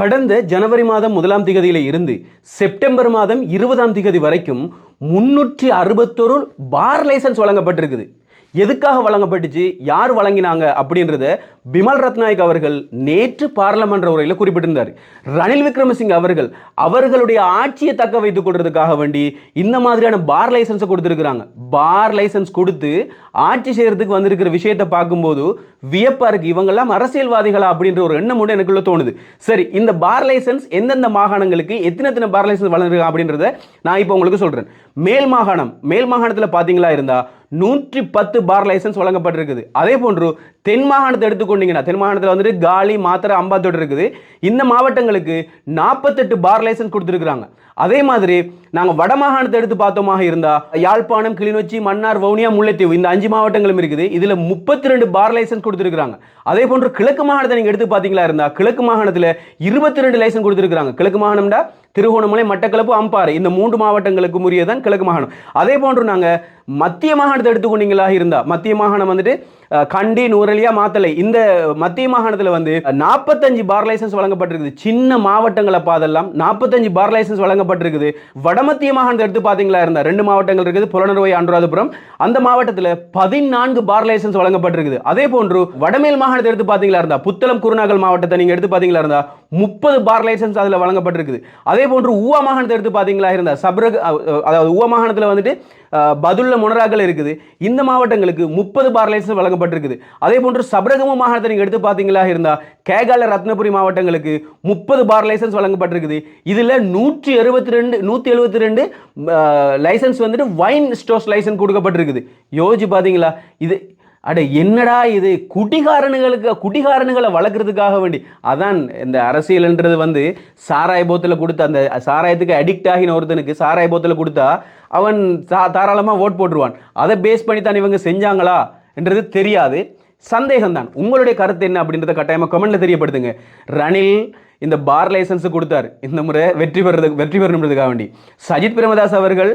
கடந்த ஜனவரி மாதம் முதலாம் திகதியில் இருந்து செப்டம்பர் மாதம் இருபதாம் திகதி வரைக்கும் முன்னூற்றி அறுபத்தொரு பார் லைசன்ஸ் வழங்கப்பட்டிருக்குது. எதுக்காக வழங்கப்பட்டுச்சு? யார் வழங்கினாங்க? அப்படின்றத பிமல் ரத்நாயக் அவர்கள் நேற்று பாராளுமன்ற உரையில் குறிப்பிட்டிருந்தார். ரணில் விக்ரமசிங்க அவர்கள் அவர்களுடைய ஆட்சியை தக்க வைத்துக் கொள்றதுக்காக வேண்டி இந்த மாதிரியான பார் லைசன்ஸை கொடுத்துருக்குறாங்க. பார் லைசன்ஸ் கொடுத்து ஆட்சி செய்கிறதுக்கு வந்திருக்கிற விஷயத்தை பார்க்கும்போது வியப்பா இருக்கு. இவங்கெல்லாம் அரசியல்வாதிகளா அப்படின்ற ஒரு எண்ணம் கூட எனக்குள்ள தோணுது. சரி இந்த பார் லைசன்ஸ் எந்தெந்த மாகாணங்களுக்கு எத்தனை எத்தனை பார் லைசன்ஸ் வழங்கிருக்காங்க அப்படின்றத நான் இப்போ உங்களுக்கு சொல்றேன். மேல் மாகாணம் மேல் மாகாணத்தில் பார்த்தீங்களா இருந்தால் நூற்றி பத்து பார் லைசன்ஸ் வழங்கப்பட்டிருக்குது. அதே போன்று தென் மாகாணத்தை எடுத்துக்கொண்டீங்கன்னா தென் மாகாணத்தில் வந்துட்டு காலி மாத்திரை அம்பாத்தோடு இருக்குது. இந்த மாவட்டங்களுக்கு நாற்பத்தெட்டு பார் லைசன்ஸ் கொடுத்துருக்குறாங்க. அதே மாதிரி நாங்கள் வட மாகாணத்தை எடுத்து பார்த்தோமாக இருந்தால் யாழ்ப்பாணம் கிளிநொச்சி மன்னார் வவுனியா முல்லைத்தீவு இந்த அஞ்சு மாவட்டங்களும் இருக்குது. இதில் முப்பத்தி ரெண்டு பார் லைசன்ஸ் கொடுத்துருக்குறாங்க. அதே போன்று கிழக்கு மாகாணத்தை நீங்கள் எடுத்து பார்த்தீங்களா இருந்தால் கிழக்கு மாகாணத்தில் இருபத்தி ரெண்டு லைசன்ஸ் கொடுத்துருக்குறாங்க. கிழக்கு மாகாணம்டா திருகோணமலை மட்டக்களப்பு அம்பாறை. இந்த மூன்று மாவட்டங்களுக்கு உரியதான் கிழக்கு மாகாணம். அதே போன்று நாங்கள் மத்திய மாகாணத்தை எடுத்துக்கொண்டீங்களா இருந்தால் மத்திய மாகாணம் வந்துட்டு கண்டி நூரலியா மாத்தலை இந்த மத்திய மாகாணத்தில் வந்து நாற்பத்தஞ்சு பார் லைசன்ஸ் வழங்கப்பட்டிருக்குது. சின்ன மாவட்டங்களை பாதெல்லாம் நாற்பத்தஞ்சு பார் லைசன்ஸ் வழங்கப்பட்டிருக்குது. வடமத்திய மாகாணத்தை எடுத்து பார்த்தீங்களா இருந்தால் ரெண்டு மாவட்டங்கள் இருக்குது. புலனறுவை அனுராதபுரம். அந்த மாவட்டத்தில் பதினான்கு பார் லைசன்ஸ் வழங்கப்பட்டிருக்குது. அதே போன்று வடமேல் மாகாணத்தை எடுத்து பார்த்தீங்களா இருந்தால் புத்தளம் குருநாகல் மாவட்டத்தை நீங்கள் எடுத்து பார்த்தீங்களா இருந்தால் முப்பது பார் லைசன்ஸ் அதில் வழங்கப்பட்டிருக்குது. அதே போன்று ஊவா மாகாணத்தை எடுத்து பார்த்தீங்களா இருந்தால் சப்ரக் அதாவது ஊவா மாகாணத்தில் வந்துட்டு அஹ், பதுல்ல முனராக்கள் இருக்குது. இந்த மாவட்டங்களுக்கு முப்பது பார் லைசன்ஸ் வழங்கப்பட்டிருக்குது. அதே போன்று சபரகம மாகாணத்தை நீங்கள் எடுத்து பார்த்தீங்களா இருந்தால் கேகால ரத்னபுரி மாவட்டங்களுக்கு முப்பது பார் லைசன்ஸ் வழங்கப்பட்டிருக்குது. இதில் நூற்றி எழுபத்தி ரெண்டு நூற்றி எழுபத்தி ரெண்டு லைசன்ஸ் வந்துட்டு வைன் ஸ்டோர்ஸ் லைசன்ஸ் கொடுக்கப்பட்டிருக்குது. யோசிச்சு பார்த்தீங்களா இது அட என்னடா இது? குடிகாரனுகளுக்கு குடிகாரனுகளை வளர்க்குறதுக்காக வேண்டி. அதான் இந்த அரசியல்ன்றது வந்து சாராய போத்தில் கொடுத்த அந்த சாராயத்துக்கு அடிக்ட் ஆகின ஒருத்தனுக்கு சாராய போத்தில் கொடுத்தா அவன் தா தாராளமாக ஓட் போட்டுருவான். அதை பேஸ் பண்ணி தான் இவங்க செஞ்சாங்களா? என்றது தெரியாது. சந்தேகம்தான். உங்களுடைய கருத்து என்ன அப்படின்றத கட்டாயமாக கமெண்ட்டில் தெரியப்படுத்துங்க. ரணில் இந்த பார் லைசன்ஸ் கொடுத்தார். இந்த முறை வெற்றி பெறதுக்கு வெற்றி பெறணுன்றதுக்காக வேண்டி. சஜித் பிரேமதாஸ் அவர்கள்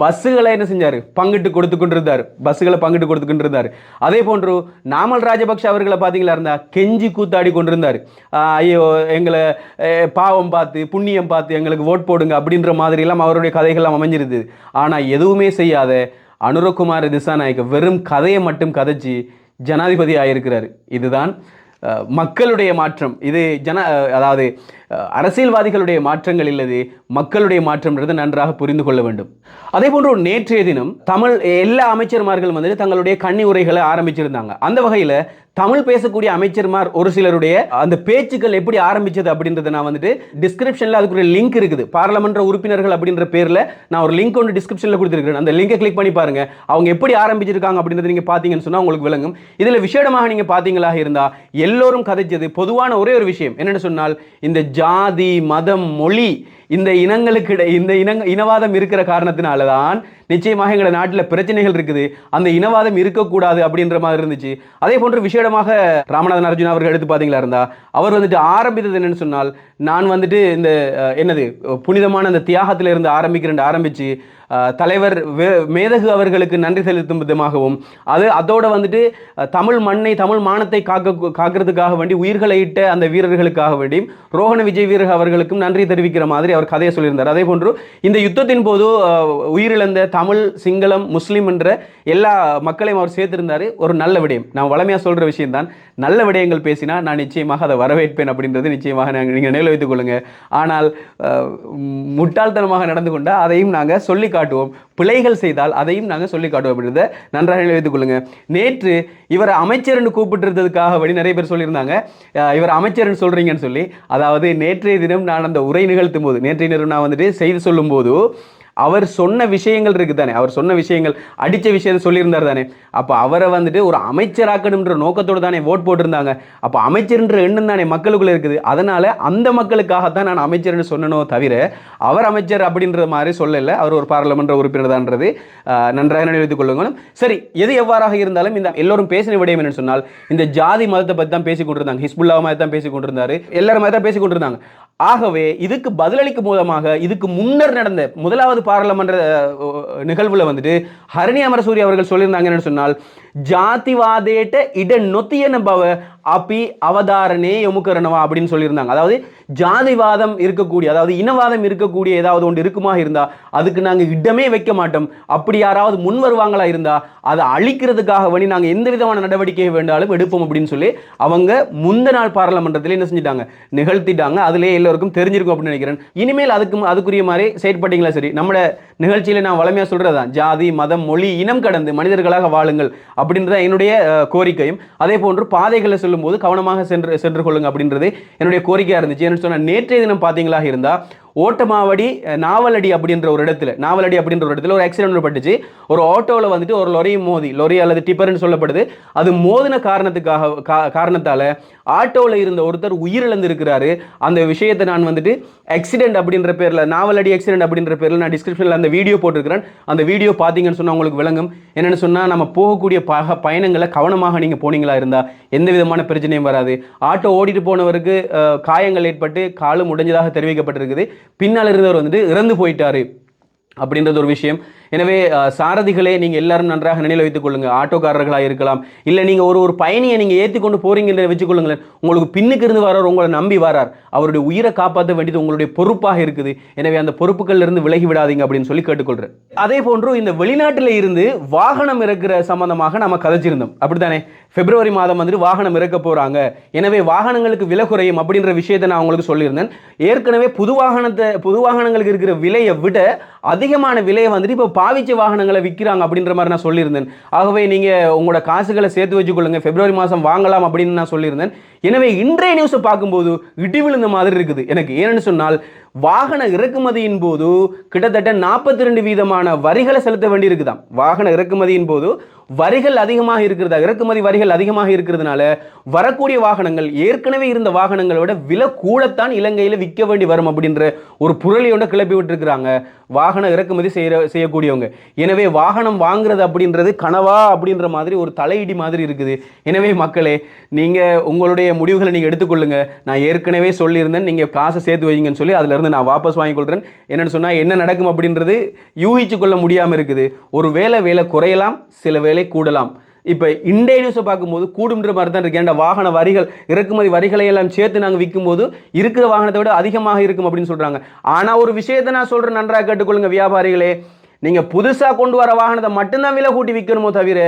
பஸ்ஸுகளை என்ன செஞ்சார்? பங்கிட்டு கொடுத்து கொண்டிருந்தார். பஸ்ஸுகளை பங்கிட்டு கொடுத்து கொண்டிருந்தார். அதே போன்று நாமல் ராஜபக்ஷ அவர்களை பார்த்தீங்களா இருந்தால் கெஞ்சி கூத்தாடி கொண்டிருந்தார். ஐயோ எங்களை பாவம் பார்த்து புண்ணியம் பார்த்து எங்களுக்கு ஓட் போடுங்க அப்படின்ற மாதிரிலாம் அவருடைய கதைகள்லாம் அமைஞ்சிருது ஆனால் எதுவுமே செய்யாத அனுரகுமார் திசாநாயக்க வெறும் கதையை மட்டும் கதைச்சி ஜனாதிபதி ஆகியிருக்கிறார் இதுதான் மக்களுடைய மாற்றம். இது ஜன அதாவது அரசியல்வாதிகளுடைய மாற்றங்கள் இல்லது மக்களுடைய மாற்றம்ன்றது நன்றாக புரிந்து கொள்ள வேண்டும். அதே போன்று நேற்றைய தினம் தமிழ் எல்லா அமைச்சர்மார்கள் வந்துட்டு தங்களுடைய கண்ணி உரைகளை ஆரம்பிச்சிருந்தாங்க. அந்த வகையில் தமிழ் பேசக்கூடிய அமைச்சர்மார் ஒரு சிலருடைய அந்த பேச்சுக்கள் எப்படி ஆரம்பிச்சது அப்படின்றத நான் வந்துட்டு டிஸ்கிரிப்ஷனில் அதுக்குரிய லிங்க் இருக்குது. பாராளுமன்ற உறுப்பினர்கள் அப்படின்ற பேரில் நான் ஒரு லிங்க் ஒன்று டிஸ்கிரிப்ஷனில் கொடுத்துருக்கேன் அந்த லிங்கை கிளிக் பண்ணி பாருங்க. அவங்க எப்படி ஆரம்பிச்சிருக்காங்க அப்படின்றத நீங்கள் பார்த்தீங்கன்னு சொன்னால் உங்களுக்கு விளங்கும். இதில் விசேடமாக நீங்கள் பார்த்தீங்களாக இருந்தால் எல்லோரும் கதைச்சது பொதுவான ஒரே ஒரு விஷயம் என்னென்னு சொன்னால் இந்த ஜாதி மதம் மொழி இந்த இனங்களுக்கு இந்த இனங்க இனவாதம் இருக்கிற காரணத்தினால தான் நிச்சயமாக எங்களோட நாட்டில் பிரச்சனைகள் இருக்குது. அந்த இனவாதம் இருக்கக்கூடாது அப்படின்ற மாதிரி இருந்துச்சு. அதே போன்று விசேடமாக ராமநாதன் அர்ஜுன் அவர்கள் எடுத்து பார்த்தீங்களா இருந்தா அவர் வந்துட்டு ஆரம்பித்தது என்னன்னு சொன்னால் நான் வந்துட்டு இந்த என்னது புனிதமான அந்த தியாகத்தில் இருந்து ஆரம்பிக்கிறேன் ஆரம்பிச்சு தலைவர் வே- மேதகு அவர்களுக்கு நன்றி செலுத்தும் விதமாகவும் அது அதோடு வந்துட்டு தமிழ் மண்ணை தமிழ் மானத்தை காக்க காக்கிறதுக்காக வேண்டி உயிர்களை இட்ட அந்த வீரர்களுக்காக வேண்டியும் ரோஹண விஜய் வீரர் அவர்களுக்கும் நன்றி தெரிவிக்கிற மாதிரி அவர் கதையை சொல்லியிருந்தார். அதே போன்று இந்த யுத்தத்தின் போது உயிரிழந்த தமிழ் சிங்களம் முஸ்லீம் என்ற எல்லா மக்களையும் அவர் சேர்த்திருந்தார். ஒரு நல்ல விடயம். நான் வளமையாக சொல்கிற விஷயம்தான். நல்ல விடயங்கள் பேசினா நான் நிச்சயமாக அதை வரவேற்பேன் அப்படின்றது நிச்சயமாக நாங்கள் நீங்கள் நினைவில் வைத்துக் கொள்ளுங்க ஆனால் முட்டாள்தனமாக நடந்து கொண்டால் அதையும் நாங்கள் சொல்லி காட்டுவோம். பிழைகள் செய்தால் அதையும் நாங்கள் சொல்லி காட்டுவோம் அப்படின்றத நன்றாக நினைவில் வைத்துக் கொள்ளுங்க நேற்று இவர் அமைச்சர்னு கூப்பிட்டுருந்ததுக்காக வழி நிறைய பேர் சொல்லியிருந்தாங்க. இவர் அமைச்சர்னு சொல்கிறீங்கன்னு சொல்லி அதாவது நேற்றைய தினம் நான் அந்த உரை நிகழ்த்தும் போது நேற்றைய தினம் நான் வந்துட்டு செய்து சொல்லும்போது அவர் சொன்ன விஷயங்கள் இருக்குது தானே அவர் சொன்ன விஷயங்கள் அடித்த விஷயம் சொல்லியிருந்தார் தானே? அப்போ அவரை வந்துட்டு ஒரு அமைச்சராக்கணுன்ற நோக்கத்தோடு தானே ஓட் போட்டிருந்தாங்க. அப்போ அமைச்சர்ன்ற எண்ணம் தானே மக்களுக்குள்ளே இருக்குது. அதனால் அந்த மக்களுக்காகத்தான் நான் அமைச்சர்னு சொன்னனோ தவிர அவர் அமைச்சர் அப்படின்ற மாதிரி சொல்லலை. அவர் ஒரு பாராளுமன்ற உறுப்பினர் தான்ன்றது நன்றாக நினைவித்துக் கொள்ளுங்களும் சரி எது எவ்வாறாக இருந்தாலும் இந்த எல்லோரும் பேசின விடயம் என்னன்னு சொன்னால் இந்த ஜாதி மதத்தை பற்றி தான் பேசி கொண்டிருந்தாங்க. ஹிஸ்புல்லா மாதிரி தான் பேசி கொண்டிருந்தாரு. எல்லாரும் மாதிரி தான் பேசி கொண்டிருந்தாங்க. ஆகவே இதுக்கு பதிலளிக்கும் மூலமாக இதுக்கு முன்னர் நடந்த முதலாவது பாராளுமன்ற நிகழ்வில் நிகழ்வுல வந்துட்டு ஹரணி அமரசூரி அவர்கள் சொல்லியிருந்தாங்க சொன்னால் ஜாதிவாதேட்ட இட நொத்தியன பவ அப்பி அவதாரணே යොමු කරනවා அப்படின்னு சொல்லியிருந்தாங்க அதாவது ஜாதிவாதம் இருக்கக்கூடிய அதாவது இனவாதம் இருக்கக்கூடிய ஏதாவது ஒன்று இருக்குமா இருந்தா அதுக்கு நாங்க இடமே வைக்க மாட்டோம் அப்படி யாராவது முன் வருவாங்களா இருந்தா அதை அழிக்கிறதுக்காக வேண்டி நாங்க எந்த விதமான நடவடிக்கை வேண்டாலும் எடுப்போம் அப்படின்னு சொல்லி அவங்க முந்த நாள் பாராளுமன்றத்தில் என்ன செஞ்சிட்டாங்க நிகழ்த்திட்டாங்க அதிலே எல்லோருக்கும் தெரிஞ்சிருக்கும் அப்படின்னு நினைக்கிறேன் இனிமேல் அதுக்கு அதுக்குரிய மாதிரி செயற்பட்டீங்களா சரி நம்மளோட நிகழ்ச்சியில நான் வளமையா சொல்றதுதான். ஜாதி மதம் மொழி இனம் கடந்து மனிதர்களாக வாழுங்கள் அப்படின்றத என்னுடைய கோரிக்கையும். அதே போன்று பாதைகளை சொல்லும்போது கவனமாக சென்று சென்று கொள்ளுங்க அப்படின்றது என்னுடைய கோரிக்கையா இருந்துச்சு. என்ன சொன்னால் நேற்றைய தினம் பார்த்தீங்களாக இருந்தா ஓட்டமாவடி நாவலடி அப்படின்ற ஒரு இடத்துல நாவலடி அப்படின்ற ஒரு இடத்துல ஒரு ஆக்சிடென்ட் பட்டுச்சு ஒரு ஆட்டோவில் வந்துட்டு ஒரு லொரி மோதி லொரி அல்லது டிப்பர்னு சொல்லப்படுது. அது மோதின காரணத்துக்காக கா- ஆட்டோவில் இருந்த ஒருத்தர் உயிரிழந்து இருக்கிறாரு அந்த விஷயத்தை நான் வந்துட்டு ஆக்சிடென்ட் அப்படின்ற பேரில் நாவலடி ஆக்சிடென்ட் அப்படின்ற பேரில் நான் டிஸ்கிரிப்ஷனில் அந்த வீடியோ போட்டிருக்கிறேன். அந்த வீடியோ பார்த்தீங்கன்னு சொன்னால் உங்களுக்கு விளங்கும். என்னென்னு சொன்னால் நம்ம போகக்கூடிய பக பயணங்களை கவனமாக நீங்கள் போனீங்களா இருந்தால் எந்த விதமான பிரச்சனையும் வராது. ஆட்டோ ஓடிட்டு போனவருக்கு காயங்கள் ஏற்பட்டு காலும் உடைஞ்சதாக தெரிவிக்கப்பட்டிருக்குது. பின்னால் இருந்தவர் வந்துட்டு இறந்து போயிட்டாரு அப்படின்றது ஒரு விஷயம். எனவே சாரதிகளே நீங்கள் எல்லாரும் நன்றாக நினைவில் வைத்துக் கொள்ளுங்கள். ஆட்டோக்காரர்களாக இருக்கலாம். இல்லை நீங்கள் ஒரு ஒரு பயணியை நீங்கள் ஏற்றி கொண்டு போறீங்கன்னு வச்சுக்கொள்ளுங்களேன் உங்களுக்கு பின்னுக்கு இருந்து வரார் உங்களை நம்பி வரார். அவருடைய உயிரை காப்பாற்ற வேண்டியது உங்களுடைய பொறுப்பாக இருக்குது. எனவே அந்த பொறுப்புகள்ல இருந்து விலகி விடாதீங்க அப்படின்னு சொல்லி கேட்டுக்கொள்கிறேன் அதே போன்று இந்த வெளிநாட்டில் இருந்து வாகனம் இறக்குற சம்பந்தமாக நம்ம கதைச்சிருந்தோம். அப்படித்தானே? பிப்ரவரி மாதம் வந்துட்டு வாகனம் இறக்க போகிறாங்க எனவே வாகனங்களுக்கு விலை குறையும் அப்படின்ற விஷயத்தை நான் உங்களுக்கு சொல்லியிருந்தேன். ஏற்கனவே புது வாகனத்தை புது வாகனங்களுக்கு இருக்கிற விலையை விட அதிகமான விலையை வந்துட்டு இப்போ பாவிச்ச வாகனங்களை விற்கிறாங்க அப்படின்ற மாதிரி நான் சொல்லியிருந்தேன். ஆகவே நீங்கள் உங்களோட காசுகளை சேர்த்து வச்சுக்கொள்ளுங்க. பிப்ரவரி மாதம் வாங்கலாம் அப்படின்னு நான் சொல்லியிருந்தேன். எனவே இன்றைய நியூஸை பார்க்கும்போது இடி விழுந்த மாதிரி இருக்குது. எனக்கு ஏன்னு சொன்னால் வாகன இறக்குமதியின் போது கிட்டத்தட்ட நாற்பத்தி ரெண்டு வீதமான வரிகளை செலுத்த வேண்டியிருக்குதாம். வாகன இறக்குமதியின் போது வரிகள் அதிகமாக இருக்கிறதா? இறக்குமதி வரிகள் அதிகமாக இருக்கிறதுனால வரக்கூடிய வாகனங்கள் ஏற்கனவே இருந்த வாகனங்களை விட விலை கூடத்தான் இலங்கையில் விற்க வேண்டி வரும் அப்படின்ற ஒரு புரளியோட கிளப்பி விட்டுருக்குறாங்க. வாகன இறக்குமதி செய்கிற செய்யக்கூடியவங்க. எனவே வாகனம் வாங்குறது அப்படின்றது கனவா அப்படின்ற மாதிரி ஒரு தலையிடி மாதிரி இருக்குது. எனவே மக்களே நீங்கள் உங்களுடைய முடிவுகளை நீங்கள் எடுத்துக்கொள்ளுங்க. நான் ஏற்கனவே சொல்லியிருந்தேன். நீங்கள் காசை சேர்த்து வைங்கன்னு சொல்லி அதுல இருந்து நான் வாபஸ் வாங்கி கொள்கிறேன் என்னென்னு சொன்னால் என்ன நடக்கும் அப்படின்றது யூகிச்சு கொள்ள முடியாமல் இருக்குது. ஒரு வேலை வேலை குறையலாம் சில வேலை கூடலாம். இப்போ இன்றைய நியூஸை பார்க்கும்போது கூடுன்ற மாதிரி தான் இருக்கு. ஏன்டா வாகன வரிகள் இறக்குமதி வரிகளை எல்லாம் சேர்த்து நாங்கள் விற்கும்போது இருக்கிற வாகனத்தை விட அதிகமாக இருக்கும் அப்படின்னு சொல்கிறாங்க ஆனால் ஒரு விஷயத்தை நான் சொல்கிறேன் நன்றாக கேட்டுக்கொள்ளுங்க வியாபாரிகளே. நீங்க புதுசா கொண்டு வர வாகனத்தை மட்டும்தான் விலை கூட்டி விற்கணுமோ தவிர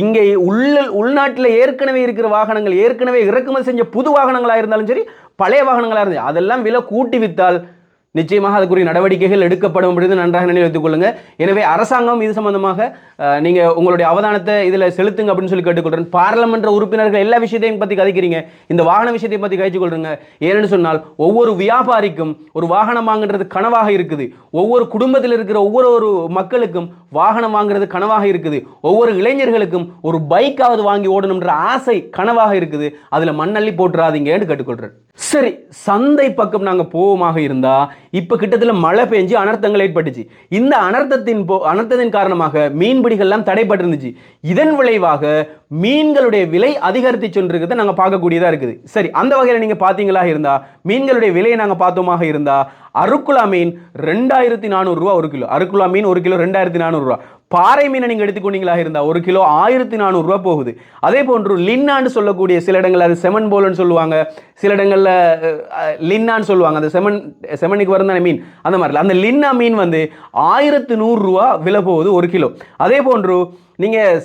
இங்கே உள்ள உள்நாட்டில் ஏற்கனவே இருக்கிற வாகனங்கள் ஏற்கனவே இறக்குமதி செஞ்ச புது வாகனங்களா இருந்தாலும் சரி பழைய வாகனங்களா இருந்தாலும் அதெல்லாம் விலை கூட்டி வித்தால் நிச்சயமாக அதுக்குரிய நடவடிக்கைகள் எடுக்கப்படும் அப்படிது நன்றாக நினைவு வைத்துக் கொள்ளுங்க. எனவே அரசாங்கம் இது சம்பந்தமாக நீங்கள் நீங்க உங்களுடைய அவதானத்தை இதில் செலுத்துங்க அப்படின்னு சொல்லி கேட்டுக்கொள்றேன். பாராளுமன்ற உறுப்பினர்கள் எல்லா விஷயத்தையும் பத்தி கதைக்கிறீங்க. இந்த வாகன விஷயத்தை பத்தி கழிச்சு கொள்றீங்க. ஏன்னு சொன்னால் ஒவ்வொரு வியாபாரிக்கும் ஒரு வாகனம் வாங்குறது கனவாக இருக்குது. ஒவ்வொரு குடும்பத்தில் இருக்கிற ஒவ்வொரு ஒரு மக்களுக்கும் வாகனம் வாங்குறது கனவாக இருக்குது. ஒவ்வொரு இளைஞர்களுக்கும் ஒரு பைக்காவது வாங்கி ஓடணும்ன்ற ஆசை கனவாக இருக்குது. அதுல மண்ணள்ளி போட்டுறாதீங்கன்னு கேட்டுக்கொள்றேன். சரி சந்தை பக்கம் நாங்கள் போவோமாக இருந்தால் இப்போ கிட்டத்தட்ட மழை பெஞ்சு அனர்த்தங்கள் ஏற்பட்டுச்சு. இந்த அனர்த்தத்தின் போ அனர்த்தத்தின் காரணமாக மீன்பிடிகள்லாம் தடைப்பட்டிருந்துச்சு. இதன் விளைவாக மீன்களுடைய விலை அதிகரித்து சென்றிருக்கிறத நாங்கள் பார்க்கக்கூடியதாக இருக்குது. சரி அந்த வகையில் நீங்கள் பார்த்தீங்களா இருந்தால் மீன்களுடைய விலையை நாங்கள் பார்த்தோமாக இருந்தால் அருக்குலா மீன் ரெண்டாயிரத்தி நானூறுரூவா ஒரு கிலோ. அருக்குலா மீன் ஒரு கிலோ ரெண்டாயிரத்தி நானூறுரூவா பாறை மீனை நீங்கள் எடுத்துக்கொண்டீங்களா இருந்தால் ஒரு கிலோ ஆயிரத்தி நானூறுரூவா போகுது. அதே போன்று லின்னான்னு சொல்லக்கூடிய சில இடங்களில் அது செமன் போலன்னு சொல்லுவாங்க. சில இடங்களில் லின்னான்னு சொல்லுவாங்க. அந்த செமன் செமனுக்கு வரும் தானே மீன்? அந்த மாதிரி. அந்த லின்னா மீன் வந்து ஆயிரத்து நூறுரூவா விலை போகுது ஒரு கிலோ. அதே போன்று நீங்கள்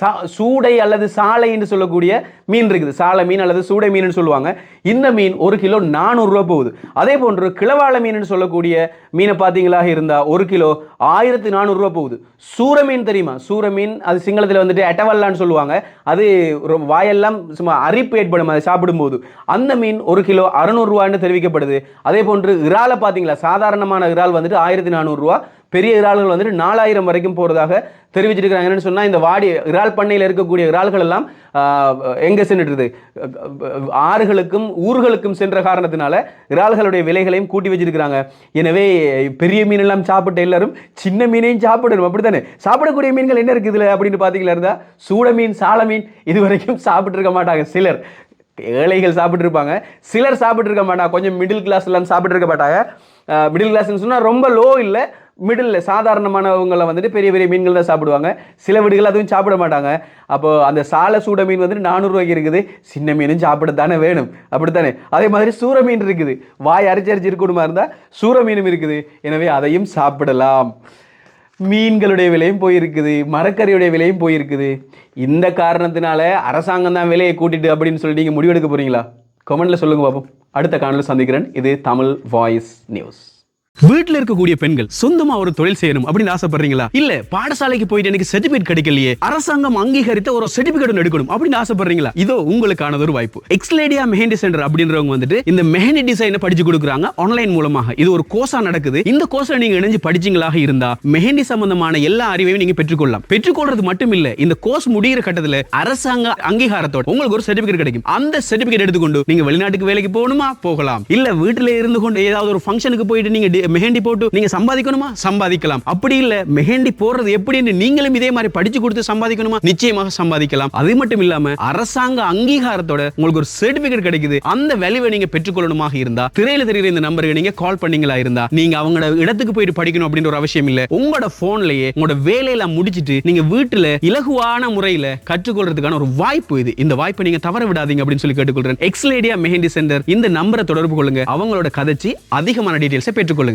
சா- சூடை அல்லது சாலைன்னு சொல்லக்கூடிய மீன் இருக்குது. சாலை மீன் அல்லது சூடை மீன் சொல்லுவாங்க. இந்த மீன் ஒரு கிலோ நானூறுரூவா போகுது. அதே போன்று கிளவாழை மீன் சொல்லக்கூடிய மீனை பார்த்தீங்களாக இருந்தால் ஒரு கிலோ ஆயிரத்தி நானூறுரூவா போகுது. சூர மீன் தெரியுமா? சூர மீன் அது சிங்களத்தில் வந்துட்டு எட்டவல்லான்னு சொல்லுவாங்க. அது வாயெல்லாம் சும்மா அரிப்பு ஏற்படும். அதை சாப்பிடும்போது அந்த மீன் ஒரு கிலோ அறுநூறுவான்னு தெரிவிக்கப்படுது. அதே போன்று இறாலை பார்த்தீங்களா? சாதாரணமான இறால் வந்துட்டு ஆயிரத்தி நானூறுரூவா பெரிய இறால்கள் வந்துட்டு நாலாயிரம் வரைக்கும் போகிறதாக தெரிவிச்சிருக்கிறாங்க. என்னன்னு சொன்னால் இந்த வாடி இறால் பண்ணையில் இருக்கக்கூடிய இறால்கள் எல்லாம் எங்கே எங்க சென்றுடுது ஆறுகளுக்கும் ஊர்களுக்கும் சென்ற காரணத்தினால இறால்களுடைய விலைகளையும் கூட்டி வச்சிருக்கிறாங்க. எனவே பெரிய மீன் எல்லாம் சாப்பிட்ட எல்லாரும் சின்ன மீனையும் சாப்பிடணும். அப்படித்தானே? சாப்பிடக்கூடிய மீன்கள் என்ன இருக்குது இதில் அப்படின்னு பார்த்தீங்களா இருந்தால் சூட மீன் சால மீன் இது வரைக்கும் சாப்பிட்ருக்க மாட்டாங்க. சிலர் ஏழைகள் சாப்பிட்ருப்பாங்க சிலர் சாப்பிட்டு இருக்க மாட்டாங்க கொஞ்சம் மிடில் கிளாஸ் எல்லாம் சாப்பிட்ருக்க மாட்டாங்க. மிடில் கிளாஸ்னு சொன்னால் ரொம்ப லோ இல்லை மிடில் சாதாரணமானவங்களை வந்துட்டு பெரிய பெரிய மீன்கள் தான் சாப்பிடுவாங்க. சில வீடுகள் அதுவும் சாப்பிட மாட்டாங்க. அப்போ அந்த சாலை சூட மீன் வந்துட்டு நானூறுரூவாய்க்கு இருக்குது. சின்ன மீனும் சாப்பிட தானே வேணும். அப்படித்தானே? அதே மாதிரி சூற மீன் இருக்குது. வாய் அரைச்சி அரைச்சி இருக்கணுமா இருந்தால் சூற மீனும் இருக்குது. எனவே அதையும் சாப்பிடலாம். மீன்களுடைய விலையும் போயிருக்குது. மரக்கறியுடைய விலையும் போயிருக்குது. இந்த காரணத்தினால அரசாங்கம் தான் விலையை கூட்டிட்டு அப்படின்னு சொல்லி நீங்கள் முடிவெடுக்க போறீங்களா? கமெண்ட்ல சொல்லுங்க பாப்போம். அடுத்த காணொலியில் சந்திக்கிறேன். இது தமிழ் வாய்ஸ் நியூஸ். வீட்டில் இருக்கக்கூடிய பெண்கள் சொந்தமா ஒரு தொழில் செய்யணும் அப்படின்னு ஆசைப்படுறீங்களா? இல்ல பாடசாலைக்கு போயிட்டு எனக்கு சர்டிபிகேட் கிடைக்கலையே அரசாங்கம் அங்கீகரித்த ஒரு சர்டிபிகேட் எடுக்கணும் அப்படின்னு ஆசைப்படுறீங்களா? இதோ உங்களுக்கானது ஒரு வாய்ப்பு. எக்ஸ்லேடியா மெஹந்தி சென்டர் அப்படின்றவங்க வந்துட்டு இந்த மெஹந்தி டிசைனை படிச்சு கொடுக்குறாங்க ஆன்லைன் மூலமாக. இது ஒரு கோர்ஸா நடக்குது. இந்த கோர்ஸ்ல நீங்க இணைஞ்சு படிச்சீங்களாக இருந்தா மெஹந்தி சம்பந்தமான எல்லா அறிவையும் நீங்க பெற்றுக்கொள்ளலாம். பெற்றுக்கொள்றது மட்டும் இல்ல இந்த கோர்ஸ் முடிகிற கட்டத்துல அரசாங்க அங்கீகாரத்தோட உங்களுக்கு ஒரு சர்டிபிகேட் கிடைக்கும். அந்த சர்டிபிகேட் எடுத்துக்கொண்டு நீங்க வெளிநாட்டுக்கு வேலைக்கு போகணுமா? போகலாம். இல்ல வீட்டுல இருந்து கொண்டு ஏதாவது ஒரு ஃபங்க்ஷனுக்கு போயிட்டு நீங்க மெஹந்தி போட்டு நீங்க சம்பாதிக்கணுமா? சம்பாதிக்கலாம். அப்படி இல்ல மெஹந்தி போடுறது எப்படின்னு நீங்களும் இதே மாதிரி படிச்சு கொடுத்து சம்பாதிக்கணுமா? நிச்சயமாக சம்பாதிக்கலாம். அது மட்டும் இல்லாம அரசாங்க அங்கீகாரத்தோட உங்களுக்கு ஒரு சர்டிபிகேட் கிடைக்குது. அந்த வேல்யூவை நீங்க பெற்றுக்கொள்ளணுமாக இருந்தா திரையில தெரிகிற இந்த நம்பருக்கு நீங்க கால் பண்ணீங்களா இருந்தா நீங்க அவங்களோட இடத்துக்கு போயிட்டு படிக்கணும் அப்படின்ற ஒரு அவசியம் இல்ல. உங்களோட போன்லயே உங்களோட வேலையெல்லாம் முடிச்சிட்டு நீங்க வீட்டுல இலகுவான முறையில கற்றுக்கொள்றதுக்கான ஒரு வாய்ப்பு இது. இந்த வாய்ப்பை நீங்க தவற விடாதீங்க அப்படின்னு சொல்லி கேட்டுக்கொள்றேன். எக்ஸ்லேடியா மெஹந்தி சென்டர் இந்த நம்பரை தொடர்பு கொள்ளுங்க. அவங்களோட கதைச்சி அதிகமான டீடைல்ஸை பெற்றுக்கொள்ளுங்க.